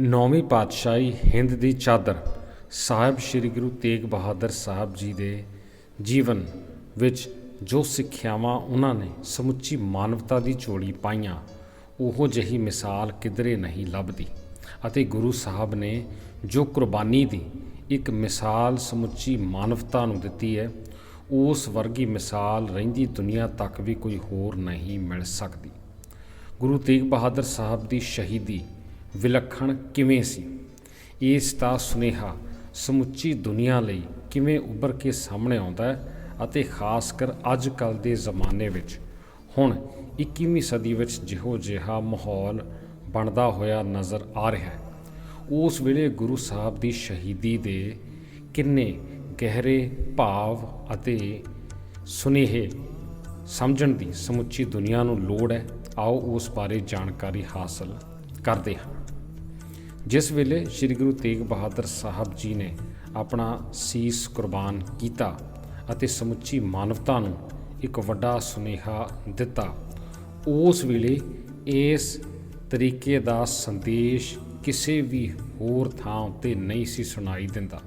ਨੌਵੀਂ ਪਾਤਸ਼ਾਹੀ ਹਿੰਦ ਦੀ ਚਾਦਰ, ਸਾਹਿਬ ਸ੍ਰੀ ਗੁਰੂ ਤੇਗ ਬਹਾਦਰ ਸਾਹਿਬ ਜੀ ਦੇ ਜੀਵਨ ਵਿੱਚ ਜੋ ਸਿੱਖਿਆਵਾਂ ਉਹਨਾਂ ਨੇ ਸਮੁੱਚੀ ਮਾਨਵਤਾ ਦੀ ਝੋਲੀ ਪਾਈਆਂ, ਉਹੋ ਜਿਹੀ ਮਿਸਾਲ ਕਿਧਰੇ ਨਹੀਂ ਲੱਭਦੀ। ਅਤੇ ਗੁਰੂ ਸਾਹਿਬ ਨੇ ਜੋ ਕੁਰਬਾਨੀ ਦੀ ਇੱਕ ਮਿਸਾਲ ਸਮੁੱਚੀ ਮਾਨਵਤਾ ਨੂੰ ਦਿੱਤੀ ਹੈ, ਉਸ ਵਰਗੀ ਮਿਸਾਲ ਰਹਿੰਦੀ ਦੁਨੀਆ ਤੱਕ ਵੀ ਕੋਈ ਹੋਰ ਨਹੀਂ ਮਿਲ ਸਕਦੀ। ਗੁਰੂ ਤੇਗ ਬਹਾਦਰ ਸਾਹਿਬ ਦੀ ਸ਼ਹੀਦੀ ਵਿਲੱਖਣ ਕਿਵੇਂ ਸੀ? ਇਸ ਦਾ ਸੁਨੇਹਾ ਸਮੁੱਚੀ ਦੁਨੀਆ ਲਈ ਕਿਵੇਂ ਉੱਭਰ ਕੇ ਸਾਹਮਣੇ ਆਉਂਦਾ ਹੈ ਅਤੇ ਖਾਸ ਕਰ ਅੱਜ ਕੱਲ ਦੇ ਜ਼ਮਾਨੇ ਵਿੱਚ। ਹੁਣ 21ਵੀਂ ਸਦੀ ਵਿੱਚ ਜਿਹੋ ਜਿਹਾ ਮਾਹੌਲ ਬਣਦਾ ਹੋਇਆ ਨਜ਼ਰ ਆ ਰਿਹਾ ਹੈ। ਉਸ ਵੇਲੇ ਗੁਰੂ ਸਾਹਿਬ ਦੀ ਸ਼ਹੀਦੀ ਦੇ ਕਿੰਨੇ ਗਹਿਰੇ ਭਾਵ ਅਤੇ ਸੁਨੇਹੇ ਸਮਝਣ ਦੀ ਸਮੁੱਚੀ ਦੁਨੀਆ ਨੂੰ ਲੋੜ ਹੈ। ਆਓ ਉਸ ਬਾਰੇ ਜਾਣਕਾਰੀ ਹਾਸਲ ਕਰਦੇ ਹਾਂ। ਜਿਸ ਵੇਲੇ ਸ੍ਰੀ ਗੁਰੂ ਤੇਗ ਬਹਾਦਰ ਸਾਹਿਬ ਜੀ ਨੇ ਆਪਣਾ ਸੀਸ ਕੁਰਬਾਨ ਕੀਤਾ ਅਤੇ ਸਮੁੱਚੀ ਮਾਨਵਤਾ ਨੂੰ ਇੱਕ ਵੱਡਾ ਸੁਨੇਹਾ ਦਿੱਤਾ, ਉਸ ਵੇਲੇ ਇਸ ਤਰੀਕੇ ਦਾ ਸੰਦੇਸ਼ ਕਿਸੇ ਵੀ ਹੋਰ ਥਾਂ ਉੱਤੇ ਨਹੀਂ ਸੀ ਸੁਣਾਈ ਦਿੰਦਾ।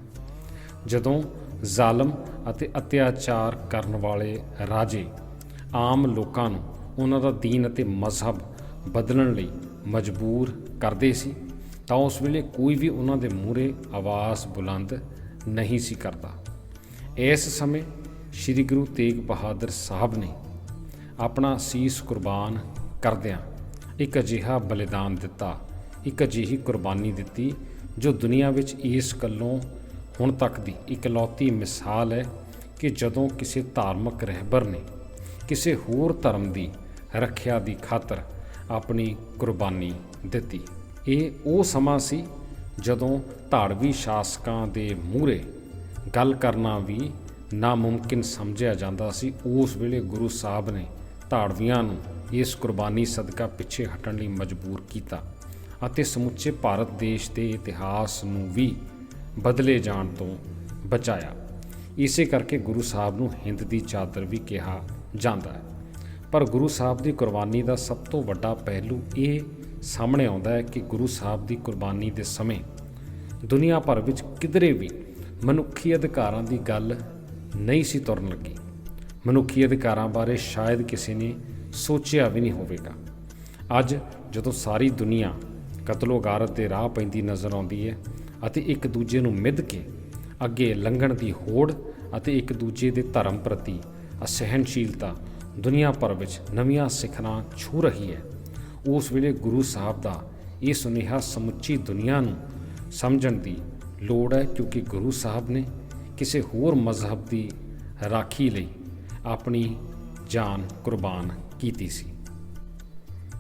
ਜਦੋਂ ਜ਼ਾਲਮ ਅਤੇ ਅਤਿਆਚਾਰ ਕਰਨ ਵਾਲੇ ਰਾਜੇ ਆਮ ਲੋਕਾਂ ਨੂੰ ਉਹਨਾਂ ਦਾ ਦੀਨ ਅਤੇ ਮਜ਼ਹਬ ਬਦਲਣ ਲਈ ਮਜਬੂਰ ਕਰਦੇ ਸੀ, ਤਾਂ ਉਸ ਵੇਲੇ ਕੋਈ ਵੀ ਉਹਨਾਂ ਦੇ ਮੂਹਰੇ ਆਵਾਜ਼ ਬੁਲੰਦ ਨਹੀਂ ਸੀ ਕਰਦਾ। ਇਸ ਸਮੇਂ ਸ੍ਰੀ ਗੁਰੂ ਤੇਗ ਬਹਾਦਰ ਸਾਹਿਬ ਨੇ ਆਪਣਾ ਸੀਸ ਕੁਰਬਾਨ ਕਰਦਿਆਂ ਇੱਕ ਅਜਿਹਾ ਬਲੀਦਾਨ ਦਿੱਤਾ, ਇੱਕ ਅਜਿਹੀ ਕੁਰਬਾਨੀ ਦਿੱਤੀ, ਜੋ ਦੁਨੀਆ ਵਿੱਚ ਇਸ ਗੱਲੋਂ ਹੁਣ ਤੱਕ ਦੀ ਇਕਲੌਤੀ ਮਿਸਾਲ ਹੈ ਕਿ ਜਦੋਂ ਕਿਸੇ ਧਾਰਮਿਕ ਰਹਿਬਰ ਨੇ ਕਿਸੇ ਹੋਰ ਧਰਮ ਦੀ ਰੱਖਿਆ ਦੀ ਖਾਤਰ ਆਪਣੀ ਕੁਰਬਾਨੀ ਦਿੱਤੀ। ਇਹ ਉਹ ਸਮਾਂ ਸੀ ਜਦੋਂ ਧਾੜਵੀ ਸ਼ਾਸਕਾਂ ਦੇ ਮੂਹਰੇ ਗੱਲ ਕਰਨਾ ਵੀ ਨਾਮੁਮਕਿਨ ਸਮਝਿਆ ਜਾਂਦਾ ਸੀ। ਉਸ ਵੇਲੇ ਗੁਰੂ ਸਾਹਿਬ ਨੇ ਧਾੜਵੀਆਂ ਨੂੰ ਇਸ ਕੁਰਬਾਨੀ ਸਦਕਾ ਪਿੱਛੇ ਹਟਣ ਲਈ ਮਜਬੂਰ ਕੀਤਾ ਅਤੇ ਸਮੁੱਚੇ ਭਾਰਤ ਦੇਸ਼ ਦੇ ਇਤਿਹਾਸ ਨੂੰ ਵੀ ਬਦਲੇ ਜਾਣ ਤੋਂ ਬਚਾਇਆ। ਇਸੇ ਕਰਕੇ ਗੁਰੂ ਸਾਹਿਬ ਨੂੰ ਹਿੰਦ ਦੀ ਚਾਦਰ ਵੀ ਕਿਹਾ ਜਾਂਦਾ ਹੈ। ਪਰ ਗੁਰੂ ਸਾਹਿਬ ਦੀ ਕੁਰਬਾਨੀ ਦਾ ਸਭ ਤੋਂ ਵੱਡਾ ਪਹਿਲੂ ਇਹ ਸਾਹਮਣੇ ਆਉਂਦਾ ਹੈ ਕਿ ਗੁਰੂ ਸਾਹਿਬ ਦੀ ਕੁਰਬਾਨੀ ਦੇ ਸਮੇਂ ਦੁਨੀਆ ਭਰ ਵਿੱਚ ਕਿਧਰੇ ਵੀ ਮਨੁੱਖੀ ਅਧਿਕਾਰਾਂ ਦੀ ਗੱਲ ਨਹੀਂ ਸੀ ਤੁਰਨ ਲੱਗੀ। ਮਨੁੱਖੀ ਅਧਿਕਾਰਾਂ ਬਾਰੇ ਸ਼ਾਇਦ ਕਿਸੇ ਨੇ ਸੋਚਿਆ ਵੀ ਨਹੀਂ ਹੋਵੇਗਾ। ਅੱਜ ਜਦੋਂ ਸਾਰੀ ਦੁਨੀਆ ਕਤਲੋ ਗਾਰਤ ਦੇ ਰਾਹ ਪੈਂਦੀ ਨਜ਼ਰ ਆਉਂਦੀ ਹੈ ਅਤੇ ਇੱਕ ਦੂਜੇ ਨੂੰ ਮਿੱਧ ਕੇ ਅੱਗੇ ਲੰਘਣ ਦੀ ਹੋੜ ਅਤੇ ਇੱਕ ਦੂਜੇ ਦੇ ਧਰਮ ਪ੍ਰਤੀ ਅਸਹਿਣਸ਼ੀਲਤਾ ਦੁਨੀਆ ਭਰ ਵਿੱਚ ਨਵੀਆਂ ਸਿਖਰਾਂ ਛੂ ਰਹੀ ਹੈ। ਉਸ ਵੇਲੇ ਗੁਰੂ ਸਾਹਿਬ ਦਾ ਇਹ ਸੁਨੇਹਾ ਸਮੁੱਚੀ ਦੁਨੀਆ ਨੂੰ ਸਮਝਣ ਦੀ ਲੋੜ ਹੈ ਕਿਉਂਕਿ ਗੁਰੂ ਸਾਹਿਬ ਨੇ ਕਿਸੇ ਹੋਰ ਮਜ਼ਹਬ ਦੀ ਰਾਖੀ ਲਈ ਆਪਣੀ ਜਾਨ ਕੁਰਬਾਨ ਕੀਤੀ ਸੀ।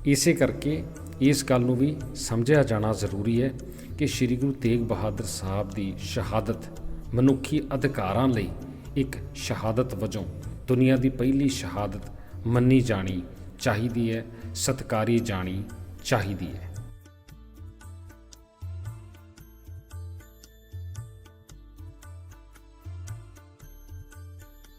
ਇਸੇ ਕਰਕੇ ਇਸ ਗੱਲ ਨੂੰ ਵੀ ਸਮਝਿਆ ਜਾਣਾ ਜ਼ਰੂਰੀ ਹੈ ਕਿ ਸ੍ਰੀ ਗੁਰੂ ਤੇਗ ਬਹਾਦਰ ਸਾਹਿਬ ਦੀ ਸ਼ਹਾਦਤ ਮਨੁੱਖੀ ਅਧਿਕਾਰਾਂ ਲਈ ਇੱਕ ਸ਼ਹਾਦਤ ਵਜੋਂ ਦੁਨੀਆ ਦੀ ਪਹਿਲੀ ਸ਼ਹਾਦਤ ਮੰਨੀ ਜਾਣੀ ਚਾਹੀਦੀ ਹੈ ਸਤਕਾਰੀ ਜਾਣੀ ਚਾਹੀਦੀ ਹੈ।